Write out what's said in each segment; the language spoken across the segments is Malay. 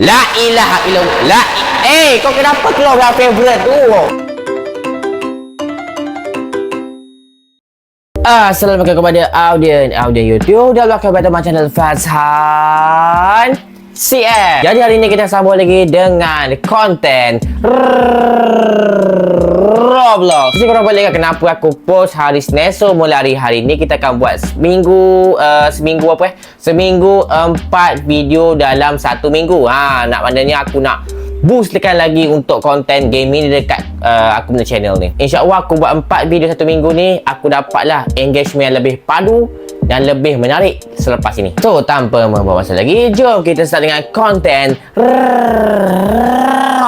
La ilaha illallah. La Eh, kau kenapa keluar dari favorite tu? Assalamualaikum kepada audien audien YouTube dan welcome kepada channel Fazhan CM. Jadi hari ini kita sambung lagi dengan konten Roblox. Jadi korang boleh kenapa aku post hari Senin. So mulai hari hari ni kita akan buat seminggu uh, Seminggu apa eh? Seminggu empat video dalam satu minggu. Ha, Nak maknanya aku nak boostkan lagi untuk konten gaming dekat uh, aku punya channel ni. InsyaAllah aku buat empat video satu minggu ni Aku dapatlah engagement yang lebih padu dan lebih menarik selepas ini So tanpa membuang masa lagi Jom kita start dengan konten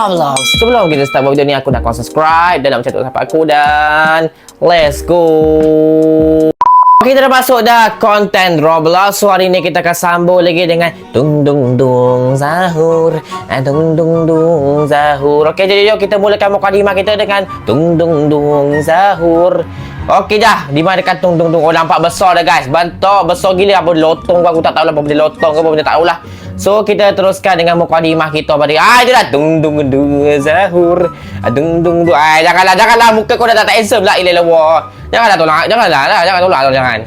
Roblox Sebelum kita start buat video ni Aku nak kau subscribe Dan nak tu sampai aku Dan Let's go kita dah masuk dah konten Roblox. So, hari ni kita akan sambung lagi dengan Dung Dung Dung Zahur. Ah, Dung Dung Dung Zahur. Okay, jadi jom kita mulakan mukadimah kita dengan Dung Dung Dung Zahur. Okey dah, di mana dekat tung tung tung. Oh nampak besar dah guys. Bantok besar gila apa lotong aku tak tahu lah apa benda lotong ke apa benda tak tahulah. So kita teruskan dengan mukadimah kita pada ah itu dah tung tung tung zahur. Ah, Dung dung dung. Ah janganlah janganlah muka kau dah tak, handsome lah ilah wah. Janganlah tolong janganlah lah jangan tolong tolong jangan.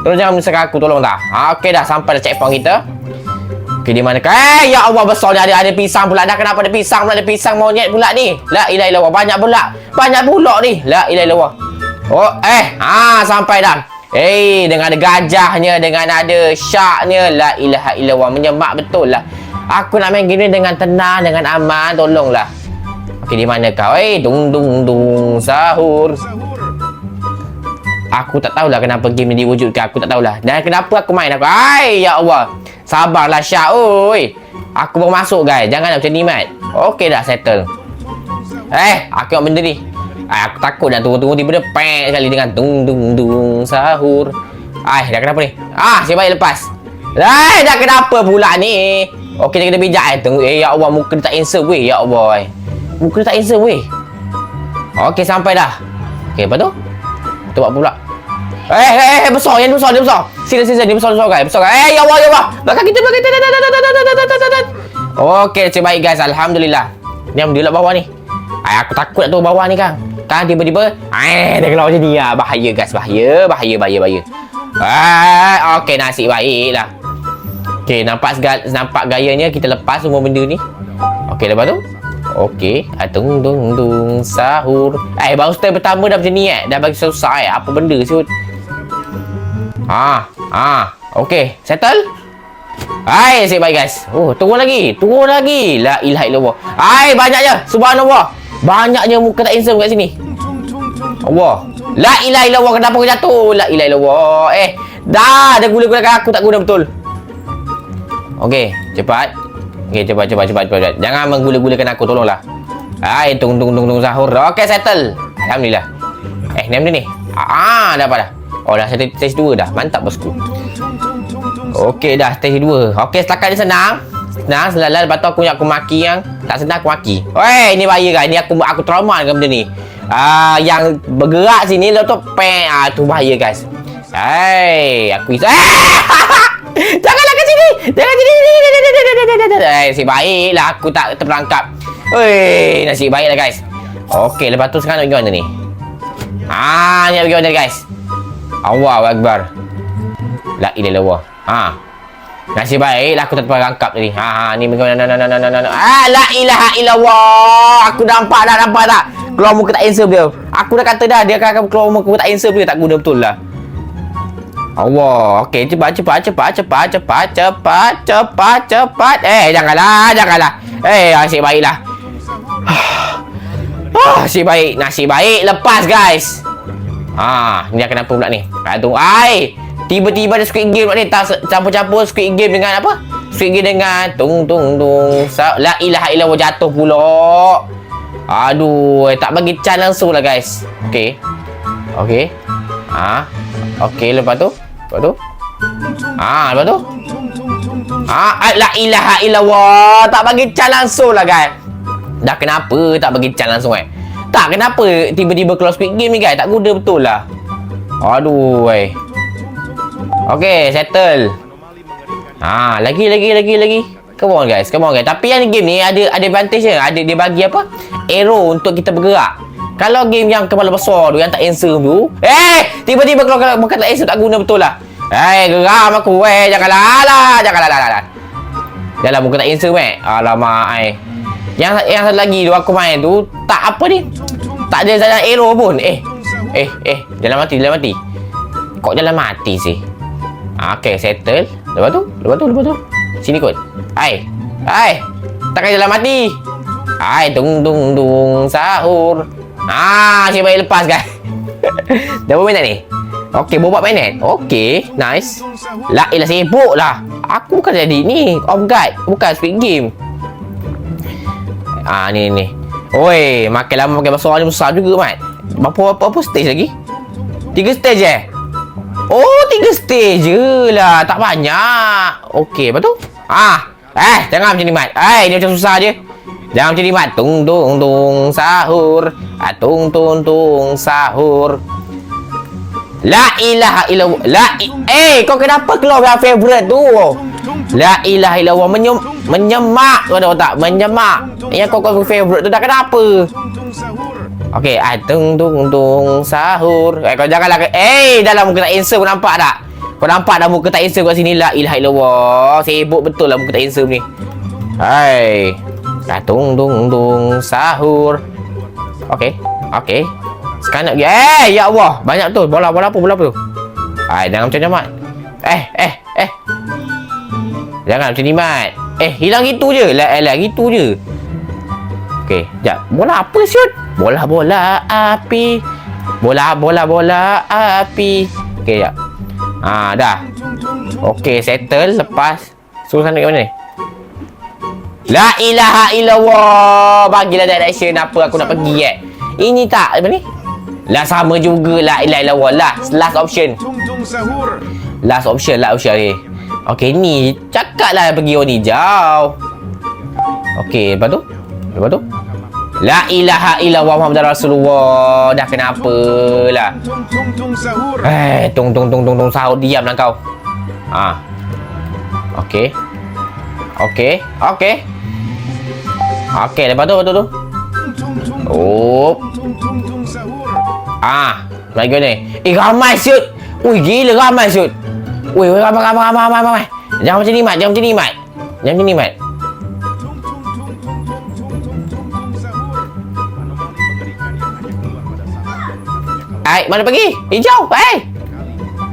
Tolong jangan menyesatkan aku tolong tak. Ah okey dah sampai dah checkpoint kita. Okey di mana Eh ya Allah besar dia ada ada pisang pula dah kenapa ada pisang pula ada pisang monyet pula ni. La ilaha illallah banyak pula. Banyak pula ni. La ilaha illallah. Oh, eh, ah sampai dah. Eh, dengan ada gajahnya, dengan ada sharknya, la ilaha illallah, menyemak betul lah. Aku nak main gini dengan tenang, dengan aman, tolonglah. Okey, di mana kau? Eh, dung dung dung sahur. Aku tak tahulah kenapa game ni diwujudkan. Aku tak tahulah. Dan kenapa aku main aku? Ai, ya Allah. Sabarlah Syak, oi. Aku baru masuk guys. Janganlah macam ni, Mat. Okey dah settle. Eh, aku nak benda ni. Ay, aku takut dah tunggu-tunggu tiba-tiba pek sekali dengan dung sahur. Ay, dah kenapa ni? Ah, si baik lepas. Ay, dah kenapa pula ni? Okey, kita bijak eh. Tunggu. Eh, ya Allah, muka dia tak answer weh. Ya Allah. Eh. Muka dia tak answer weh. Okey, sampai dah. Okey, lepas tu? Tu buat pula? Eh, eh, eh, besar. Yang besar, dia besar. Sini, sini, sini. Dia besar, besar, guys. Besar, guys. Eh, ya Allah, ya Allah. Belakang kita, belakang kita. Okey, cik baik, guys. Alhamdulillah. Ni Alhamdulillah bawah ni. Ay, aku takut turun bawah ni, Kang. Kan tiba-tiba eh dia keluar macam ni ah bahaya guys bahaya bahaya bahaya bahaya ah okey nasib baik lah okey nampak segal, nampak gayanya kita lepas semua benda ni okey lepas tu okey ah, tung tung tung sahur eh baru step pertama dah macam ni eh dah bagi susah eh apa benda siut ah ah okey settle Hai, nasib baik guys. Oh, turun lagi. Turun lagi. La ilaha illallah. Hai, banyaknya. Subhanallah. Banyaknya muka tak handsome kat sini. Allah. La ilaha illallah kenapa kau jatuh? La ilaha illallah. Eh, dah ada gula-gulakan aku tak guna betul. Okey, cepat. Okey, cepat cepat cepat cepat. Jangan menggula-gulakan aku tolonglah. Hai, tung tung tung tung sahur. Okey, settle. Alhamdulillah. Eh, ni benda ni. Ah, dah apa dah? Oh, dah stage, stage 2 dah. Mantap bosku. Okey dah stage 2. Okey, setakat ni senang. Senang, selalu lepas tu aku nak aku maki yang tak senang aku maki. Weh, ni bahaya kan. Ni aku aku trauma dengan benda ni. Ah, yang bergerak sini lepas tu pek. Ah, tu bahaya guys. Hai, aku is. Janganlah ke sini. Jangan sini. Eh, si baiklah aku tak terperangkap. Weh, nasib baiklah guys. Okey, lepas tu sekarang nak pergi mana ni? Ah, ni nak pergi mana guys? Allahu Akbar. La ilaha illallah. Ha. Nasib baiklah aku tak terperangkap tadi. Ha, ha ni bagaimana? Na, na, na, na, na, na. Ah, la ilaha illallah. Aku nampak dah, nampak tak? Keluar muka tak answer dia. Aku dah kata dah, dia akan keluar muka tak answer dia. Tak guna betul lah. Allah. Okey, cepat, cepat, cepat, cepat, cepat, cepat, cepat, cepat. Eh, janganlah, janganlah. Eh, nasib baiklah. Ah, nasib baik, nasib baik. Lepas, guys. Ah, ni dah kenapa pula ni? Aduh, ai. Tiba-tiba ada Squid Game ni campur-campur Squid Game dengan apa? Squid Game dengan tung tung tung. La ilaha illallah jatuh pula. Aduh, tak bagi chance langsung lah guys. Okey. Okey. Ah. Okey, lepas tu? Lepas tu? Ah, lepas tu? Ah, la ilaha illallah. Tak bagi chance langsung lah guys. Dah kenapa tak bagi chance langsung eh? Tak kenapa tiba-tiba keluar Squid Game ni guys? Tak guna betul lah. Aduh, eh. Okey, settle. Ha, lagi lagi lagi lagi. Come on guys, come on guys. Tapi yang game ni ada ada advantage dia. Ada dia bagi apa? Arrow untuk kita bergerak. Kalau game yang kepala besar tu yang tak handsome tu, eh, tiba-tiba kalau kalau bukan tak handsome tak guna betul lah. Eh, geram aku eh. Janganlah alah, janganlah alah, alah. Janganlah bukan tak handsome eh. Alamak ai. Yang yang satu lagi tu aku main tu tak apa ni. Tak ada jalan arrow pun. Eh. Eh, eh, jalan mati, jalan mati. Kok jalan mati sih? Ah, Okay, settle. Lepas tu, lepas tu, lepas tu. Sini kot. Hai. Hai. Takkan jalan mati. Hai, tung tung tung sahur. Ah, si baik lepas kan. Dah berapa minit ni? Okey, berapa minit? Okey, nice. Lah, ilah sibuk lah. Aku bukan jadi ni, off guard. Bukan speed game. Ah, ni ni. Oi, makin lama makin besar ni besar juga, Mat. Berapa, berapa, berapa stage lagi? Tiga stage eh? Oh, tiga stage je lah. Tak banyak. Okey, apa tu? Ah, eh, jangan macam ni, Mat. Eh, dia macam susah je. Jangan macam ni, Mat. Tung, tung, tung, sahur. Ah, tung, tung, tung, sahur. La ilaha illallah. La i- Eh, kau kenapa keluar favorite tu? La ilaha illallah. Menyem menyemak kau tahu tak? Menyemak. Yang kau kau favorite tu dah kenapa? Okey, ah tung tung tung sahur. Eh kau janganlah eh dalam muka tak handsome kau nampak tak? Kau nampak dah muka tak handsome kat sini la ilaha illallah. Sibuk betul lah muka tak handsome ni. Hai. Dah tung tung tung sahur. Okey, okey. Sekarang nak pergi. Eh, ya Allah. Banyak tu. Bola bola apa bola apa tu? Hai, jangan macam ni, Mat. Eh, eh, eh. Jangan macam ni, Mat. Eh, hilang gitu je. Lah, lah, gitu je. Okey, jap. Bola apa siut? Bola-bola api. Bola bola bola api. Okey, jap. Ha, dah. Okey, settle lepas. Suruh sana ke mana ni? La ilaha illallah. Bagilah direction apa aku nak pergi eh. Ini tak apa ni? Lah sama juga la ilaha illallah lah. Last option. Last option lah option ni. Okey ni cakap lah pergi orang hijau. Okey lepas tu? Lepas tu? La ilaha illallah Muhammad Rasulullah. Dah kenapa lah? Eh, tung tung tung tung tung sahur diam lah kau. Ha. Okey. Okey. Okey. Okey, lepas tu, lepas tu, tu. Oh. sahur. Ah, lagi ni. Eh, ramai siut. Ui, gila ramai siut. Weh, weh, ramai, ramai, ramai, ramai, ramai. Jangan macam ni, Mat. Jangan macam ni, Mat. Jangan macam ni, Mat. Hai, mana pergi? Hijau, hai.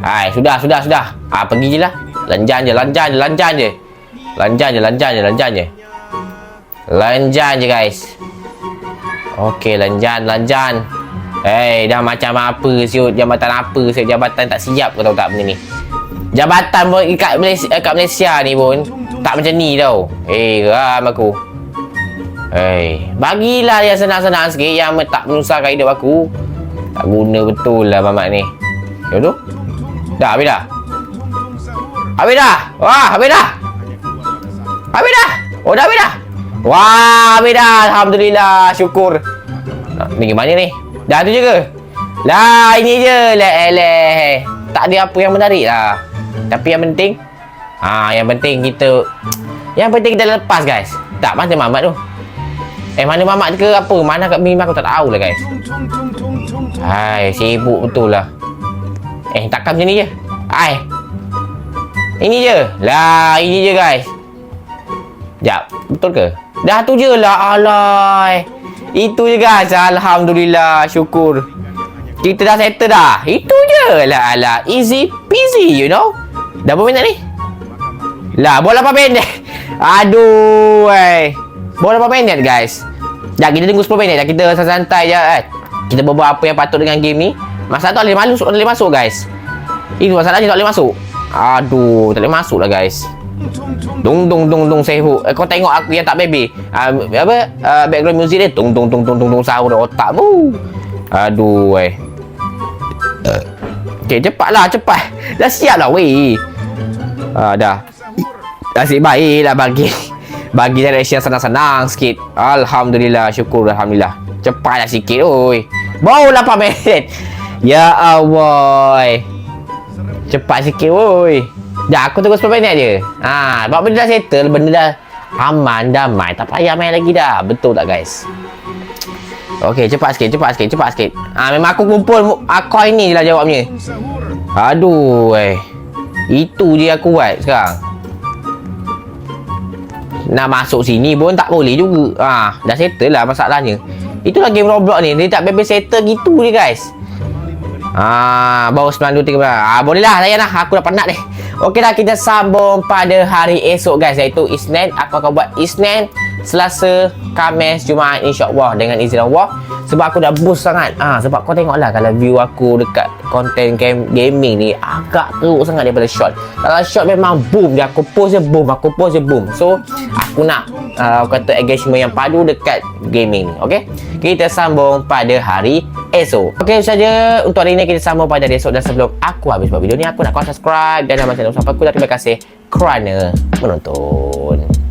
Hai, sudah, sudah, sudah. Ah, pergi je lah. Lanjan je, lanjan je, lanjan je. Lanjan je, lanjan je, lanjan je. Lanjan je, guys. Okey, lanjan, lanjan. Hei, dah macam apa siut jabatan apa siut jabatan tak siap kau tahu tak benda ni. Jabatan pun kat Malaysia, kat Malaysia ni pun tak macam ni tau. Eh, geram aku. Hei, bagilah yang senang-senang sikit yang tak menyusahkan hidup aku. Tak guna betul lah mamat ni. Ya tu? Dah, habis dah? Habis dah? Wah, habis dah? Habis dah? Oh, dah habis dah? Wah, habis dah. Alhamdulillah. Syukur. Nah, ni gimana ni? Dah tu je ke? Lah, ini je. Leh, leh. Tak ada apa yang menarik lah. Tapi yang penting, ah, yang penting kita, yang penting kita lepas guys. Tak mana mamat tu? Eh, mana mamat ke apa? Mana kat mimpi aku tak tahu lah guys. Hai, sibuk betul lah. Eh, takkan macam ni je. Hai. Ini je. Lah, ini je guys. Sekejap. Betul ke? Dah tu je lah. Alay. Itu je guys. Alhamdulillah. Syukur. Kita dah settle dah. Itu je lah. Alah. Easy peasy, you know. Dah berapa minit ni? Lah, bola apa minit? Aduh, wey. Bola apa minit, guys? Sekejap, kita tunggu 10 minit. Dah kita santai je, kan? Kita berbuat apa yang patut dengan game ni. Masalah tu boleh masuk, boleh masuk, guys. Itu masalahnya tak boleh masuk. Aduh, tak boleh masuk lah, guys. Dung dung dung dung sehu. Eh, kau tengok aku yang tak baby. Uh, apa? Uh, background music dia tung tung tung tung tung tung sahur dah otak mu. Aduh, weh. Okay, cepatlah, cepat. Dah siap lah, weh. Ah, dah. Nasib baik lah bagi bagi direction senang-senang sikit. Alhamdulillah, syukur alhamdulillah. Cepatlah sikit oi. Baru 8 minit. Ya Allah. Cepat sikit oi. Dah aku tunggu 10 minit je. Ha, sebab benda dah settle, benda dah Aman, damai. Tak payah main lagi dah. Betul tak guys? Okey, cepat sikit, cepat sikit, cepat sikit. Ah, memang aku kumpul mu- ah, coin ni je lah jawabnya. Aduh, eh. Itu je aku buat sekarang. Nak masuk sini pun tak boleh juga. Ah, dah settle lah masalahnya. Itulah game Roblox ni. Dia tak bebas settle gitu je guys. Ah, baru 9213. Ah, boleh lah layan lah. Aku dah penat ni. Okey dah kita sambung pada hari esok guys iaitu Isnin. Aku akan buat Isnin, Selasa, Khamis, Jumaat insya-Allah dengan izin Allah. Sebab aku dah boost sangat. Ah, sebab kau tengoklah kalau view aku dekat konten game gaming ni agak teruk sangat daripada short. Kalau short memang boom dia aku post je boom, aku post je boom. So, aku nak uh, kata engagement yang padu dekat gaming ni. Okey? Kita sambung pada hari esok. Okey saja untuk hari ini kita sambung pada esok dan sebelum aku habis buat video ni aku nak kau subscribe dan nama channel usaha aku dan terima kasih kerana menonton.